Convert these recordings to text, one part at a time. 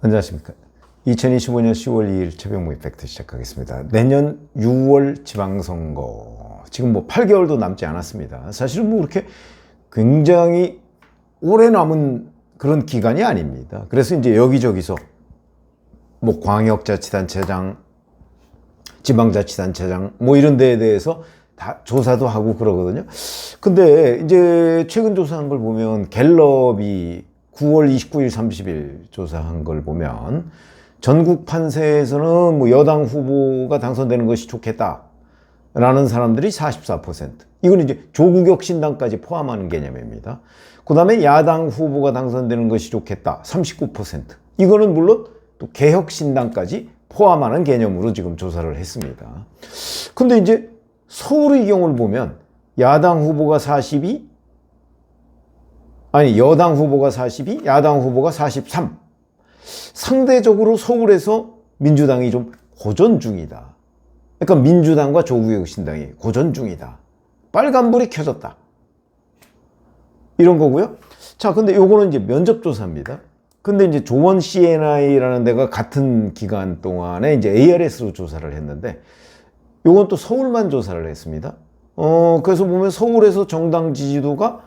안녕하십니까. 2025년 10월 2일 최병무 이펙트 시작하겠습니다. 내년 6월 지방선거. 지금 뭐 8개월도 남지 않았습니다. 사실은 뭐 그렇게 굉장히 오래 남은 그런 기간이 아닙니다. 그래서 이제 여기저기서 뭐 광역자치단체장, 지방자치단체장 뭐 이런 데에 대해서 다 조사도 하고 그러거든요. 근데 이제 최근 조사한 걸 보면 갤럽이 9월 29일, 30일 조사한 걸 보면 전국 판세에서는 뭐 여당 후보가 당선되는 것이 좋겠다. 라는 사람들이 44%. 이건 이제 조국혁 신당까지 포함하는 개념입니다. 그 다음에 야당 후보가 당선되는 것이 좋겠다. 39%. 이거는 물론 또 개혁 신당까지 포함하는 개념으로 지금 조사를 했습니다. 근데 이제 서울의 경우를 보면 야당 후보가 42, 아니 여당 후보가 42, 야당 후보가 43. 상대적으로 서울에서 민주당이 좀 고전 중이다. 그러니까 민주당과 조국혁 신당이 고전 중이다. 빨간불이 켜졌다. 이런 거고요. 자, 근데 요거는 이제 면접조사입니다. 근데 이제 조원 CNI라는 데가 같은 기간 동안에 이제 ARS로 조사를 했는데 요건 또 서울만 조사를 했습니다. 어, 그래서 보면 서울에서 정당 지지도가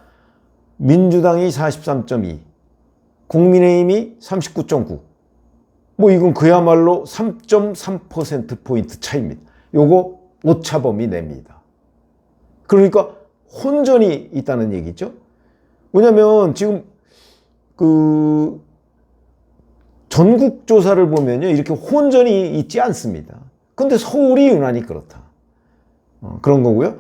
민주당이 43.2, 국민의힘이 39.9. 뭐 이건 그야말로 3.3%포인트 차이입니다. 요거 오차범위 냅니다. 그러니까 혼전이 있다는 얘기죠. 왜냐면 지금 그 전국 조사를 보면요. 이렇게 혼전이 있지 않습니다. 근데 서울이 유난히 그렇다. 어, 그런 거고요.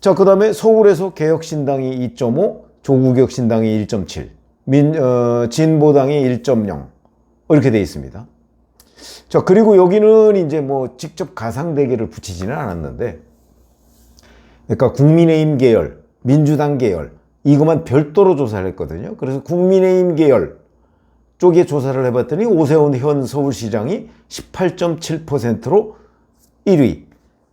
자, 그 다음에 서울에서 개혁신당이 2.5, 조국혁 신당이 1.7, 민, 어, 진보당이 1.0 이렇게 돼 있습니다. 자, 그리고 여기는 이제 뭐 직접 가상 대결을 붙이지는 않았는데, 그러니까 국민의힘 계열, 민주당 계열, 이것만 별도로 조사를 했거든요. 그래서 국민의힘 계열 쪽에 조사를 해봤더니 오세훈 현 서울시장이 18.7%로 1위,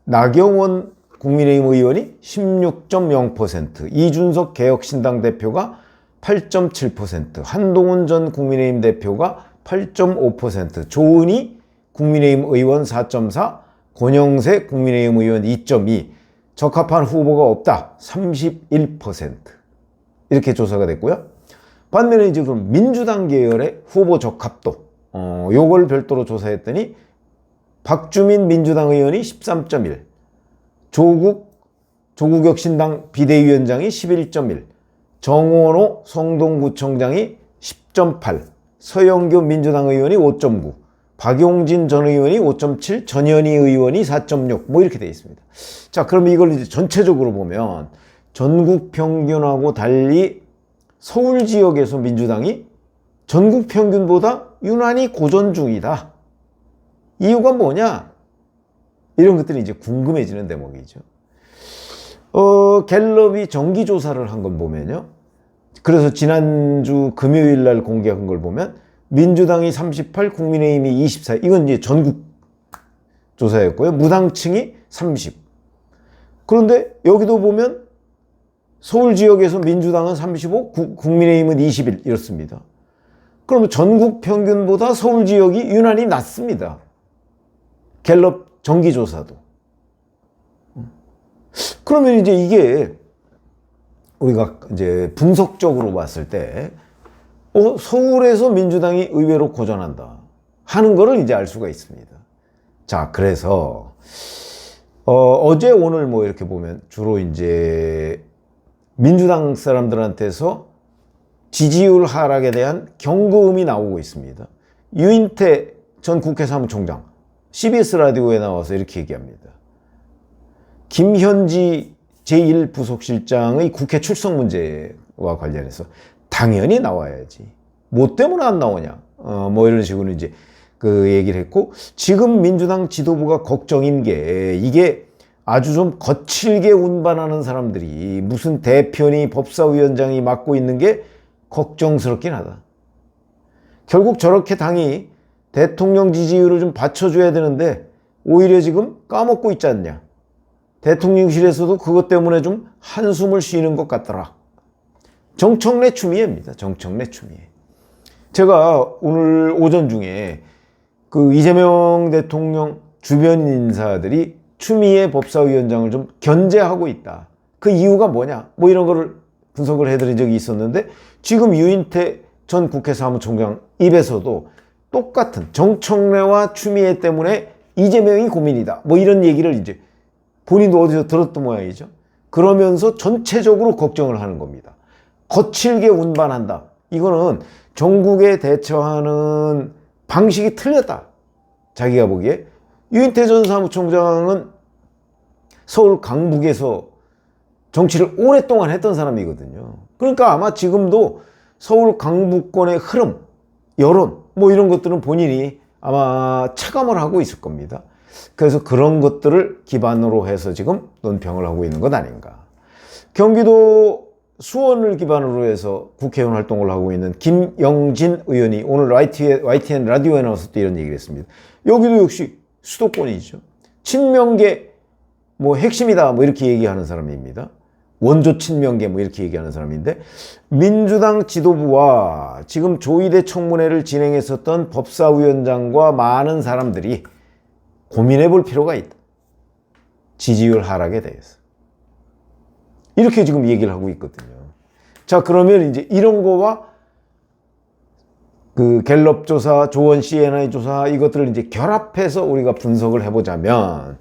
나경원 국민의힘 의원이 16.0%, 이준석 개혁신당 대표가 8.7%, 한동훈 전 국민의힘 대표가 8.5%, 조은희 국민의힘 의원 4.4, 권영세 국민의힘 의원 2.2, 적합한 후보가 없다. 31% 이렇게 조사가 됐고요. 반면에 그럼 민주당 계열의 후보 적합도 어 요걸 별도로 조사했더니 박주민 민주당 의원이 13.1, 조국 조국혁 신당 비대위원장이 11.1, 정원호 성동구청장이 10.8, 서영교 민주당 의원이 5.9, 박용진 전 의원이 5.7, 전현희 의원이 4.6, 뭐 이렇게 되어 있습니다. 자, 그럼 이걸 이제 전체적으로 보면 전국 평균하고 달리 서울 지역에서 민주당이 전국 평균보다 유난히 고전 중이다. 이유가 뭐냐? 이런 것들이 이제 궁금해지는 대목이죠. 어, 갤럽이 정기조사를 한걸 보면요. 그래서 지난주 금요일 날 공개한 걸 보면 민주당이 38, 국민의힘이 24. 이건 이제 전국 조사였고요. 무당층이 30. 그런데 여기도 보면 서울 지역에서 민주당은 35, 구, 국민의힘은 21 이렇습니다. 그러면 전국 평균보다 서울 지역이 유난히 낮습니다. 갤럽 정기조사도. 그러면 이제 이게 우리가 이제 분석적으로 봤을 때, 어, 서울에서 민주당이 의외로 고전한다. 하는 거를 이제 알 수가 있습니다. 자, 그래서, 어, 어제 오늘 뭐 이렇게 보면 주로 이제 민주당 사람들한테서 지지율 하락에 대한 경고음이 나오고 있습니다. 유인태 전 국회 사무총장, CBS 라디오에 나와서 이렇게 얘기합니다. 김현지 제1부속실장의 국회 출석 문제와 관련해서 당연히 나와야지. 뭐 때문에 안 나오냐. 어, 뭐 이런 식으로 이제 그 얘기를 했고, 지금 민주당 지도부가 걱정인 게 이게 아주 좀 거칠게 운반하는 사람들이 무슨 대표니 법사위원장이 맡고 있는 게 걱정스럽긴 하다. 결국 저렇게 당이 대통령 지지율을 좀 받쳐줘야 되는데 오히려 지금 까먹고 있지 않냐. 대통령실에서도 그것 때문에 좀 한숨을 쉬는 것 같더라. 정청래 추미애입니다. 정청래 추미애. 제가 오늘 오전 중에 그 이재명 대통령 주변 인사들이 추미애 법사위원장을 좀 견제하고 있다. 그 이유가 뭐냐? 뭐 이런 거를 분석을 해드린 적이 있었는데 지금 유인태 전 국회 사무총장 입에서도 똑같은 정청래와 추미애 때문에 이재명이 고민이다. 뭐 이런 얘기를 이제 본인도 어디서 들었던 모양이죠. 그러면서 전체적으로 걱정을 하는 겁니다. 거칠게 운반한다. 이거는 전국에 대처하는 방식이 틀렸다. 자기가 보기에. 유인태 전 사무총장은 서울 강북에서 정치를 오랫동안 했던 사람이거든요. 그러니까 아마 지금도 서울 강북권의 흐름, 여론, 뭐 이런 것들은 본인이 아마 체감을 하고 있을 겁니다. 그래서 그런 것들을 기반으로 해서 지금 논평을 하고 있는 것 아닌가. 경기도 수원을 기반으로 해서 국회의원 활동을 하고 있는 김영진 의원이 오늘 YTN, YTN 라디오에 나와서 또 이런 얘기를 했습니다. 여기도 역시 수도권이죠. 친명계 뭐 핵심이다 뭐 이렇게 얘기하는 사람입니다. 원조 친명계 뭐 이렇게 얘기하는 사람인데 민주당 지도부와 지금 조희대 청문회를 진행했었던 법사위원장과 많은 사람들이 고민해 볼 필요가 있다. 지지율 하락에 대해서. 이렇게 지금 얘기를 하고 있거든요. 자, 그러면 이제 이런 거와 그 갤럽 조사, 조원 CNI 조사 이것들을 이제 결합해서 우리가 분석을 해보자면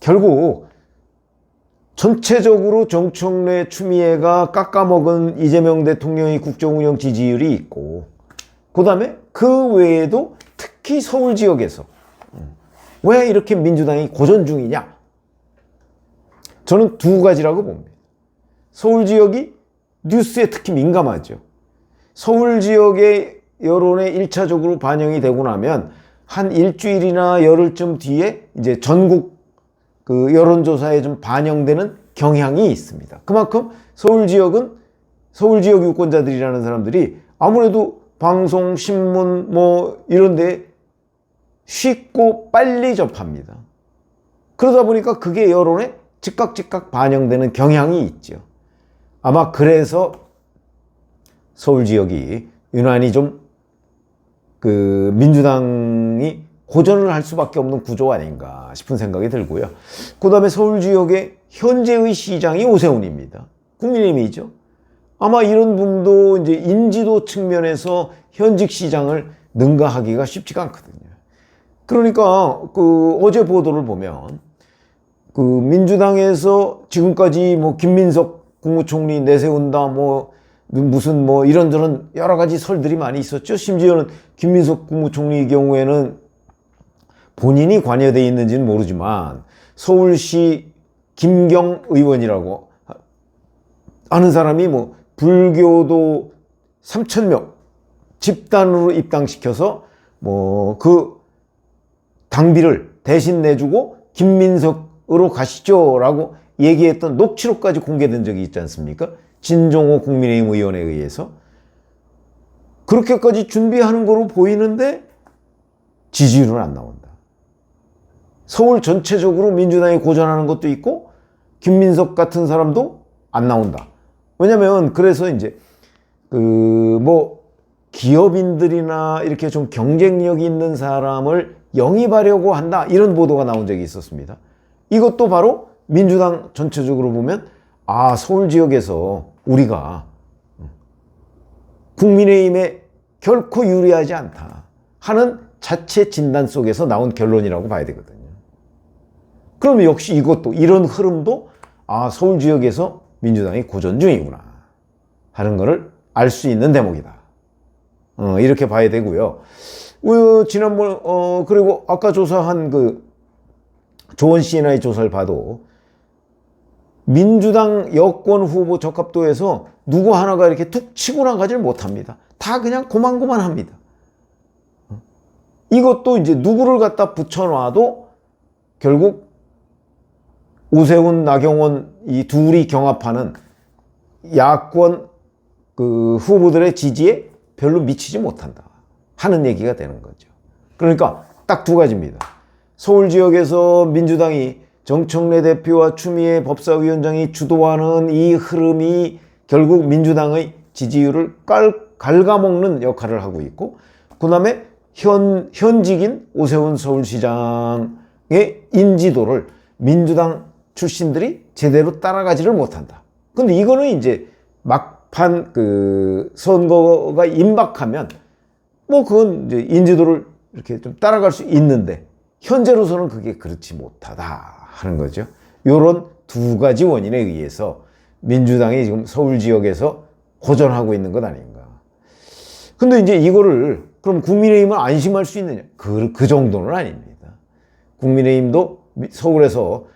결국 전체적으로 정청래 추미애가 깎아먹은 이재명 대통령의 국정운영 지지율이 있고 그 다음에 그 외에도 특히 서울 지역에서 왜 이렇게 민주당이 고전 중이냐? 저는 두 가지라고 봅니다. 서울 지역이 뉴스에 특히 민감하죠. 서울 지역의 여론에 1차적으로 반영이 되고 나면 한 일주일이나 열흘쯤 뒤에 이제 전국 그 여론조사에 좀 반영되는 경향이 있습니다. 그만큼 서울 지역은 서울 지역 유권자들이라는 사람들이 아무래도 방송, 신문 뭐 이런 데 쉽고 빨리 접합니다. 그러다 보니까 그게 여론에 즉각 즉각 반영되는 경향이 있죠. 아마 그래서 서울 지역이 유난히 좀 그 민주당이 고전을 할 수밖에 없는 구조 아닌가 싶은 생각이 들고요. 그 다음에 서울 지역의 현재의 시장이 오세훈입니다. 국민의힘이죠. 아마 이런 분도 이제 인지도 측면에서 현직 시장을 능가하기가 쉽지가 않거든요. 그러니까 그 어제 보도를 보면 그 민주당에서 지금까지 뭐 김민석 국무총리 내세운다 뭐 무슨 뭐 이런저런 여러 가지 설들이 많이 있었죠. 심지어는 김민석 국무총리의 경우에는 본인이 관여되어 있는지는 모르지만 서울시 김경 의원이라고 하는 사람이 뭐 불교도 3천 명 집단으로 입당시켜서 뭐 그 당비를 대신 내주고 김민석으로 가시죠 라고 얘기했던 녹취록까지 공개된 적이 있지 않습니까? 진종호 국민의힘 의원에 의해서 그렇게까지 준비하는 거로 보이는데 지지율은 안 나온다. 서울 전체적으로 민주당이 고전하는 것도 있고 김민석 같은 사람도 안 나온다. 왜냐면 그래서 이제 그 뭐 기업인들이나 이렇게 좀 경쟁력 있는 사람을 영입하려고 한다 이런 보도가 나온 적이 있었습니다. 이것도 바로 민주당 전체적으로 보면 아 서울 지역에서 우리가 국민의힘에 결코 유리하지 않다 하는 자체 진단 속에서 나온 결론이라고 봐야 되거든요. 그러면 역시 이것도 이런 흐름도 아 서울 지역에서 민주당이 고전 중이구나 하는 것을 알 수 있는 대목이다. 어, 이렇게 봐야 되고요. 어, 지난번 어 그리고 아까 조사한 그 조원 CNI 조사를 봐도 민주당 여권 후보 적합도에서 누구 하나가 이렇게 툭 치고 나가질 못합니다. 다 그냥 고만고만합니다. 이것도 이제 누구를 갖다 붙여놔도 결국 오세훈, 나경원 이 둘이 경합하는 야권 그 후보들의 지지에 별로 미치지 못한다 하는 얘기가 되는 거죠. 그러니까 딱 두 가지입니다. 서울 지역에서 민주당이 정청래 대표와 추미애 법사위원장이 주도하는 이 흐름이 결국 민주당의 지지율을 깔, 갉아먹는 역할을 하고 있고 그 다음에 현, 현직인 오세훈 서울시장의 인지도를 민주당 출신들이 제대로 따라가지를 못한다. 근데 이거는 이제 막판 그 선거가 임박하면 뭐 그건 이제 인지도를 이렇게 좀 따라갈 수 있는데 현재로서는 그게 그렇지 못하다 하는 거죠. 요런 두 가지 원인에 의해서 민주당이 지금 서울 지역에서 고전하고 있는 것 아닌가. 근데 이제 이거를 그럼 국민의힘은 안심할 수 있느냐? 그, 그 정도는 아닙니다. 국민의힘도 미- 서울에서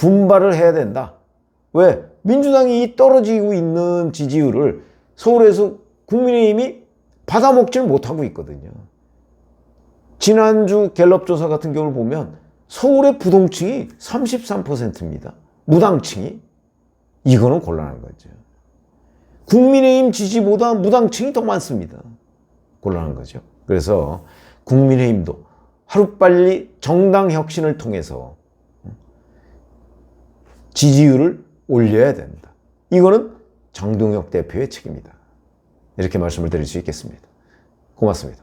분발을 해야 된다. 왜? 민주당이 떨어지고 있는 지지율을 서울에서 국민의힘이 받아먹지를 못하고 있거든요. 지난주 갤럽 조사 같은 경우를 보면 서울의 부동층이 33%입니다. 무당층이. 이거는 곤란한 거죠. 국민의힘 지지보다 무당층이 더 많습니다. 곤란한 거죠. 그래서 국민의힘도 하루빨리 정당 혁신을 통해서 지지율을 올려야 된다. 이거는 정동혁 대표의 책임이다. 이렇게 말씀을 드릴 수 있겠습니다. 고맙습니다.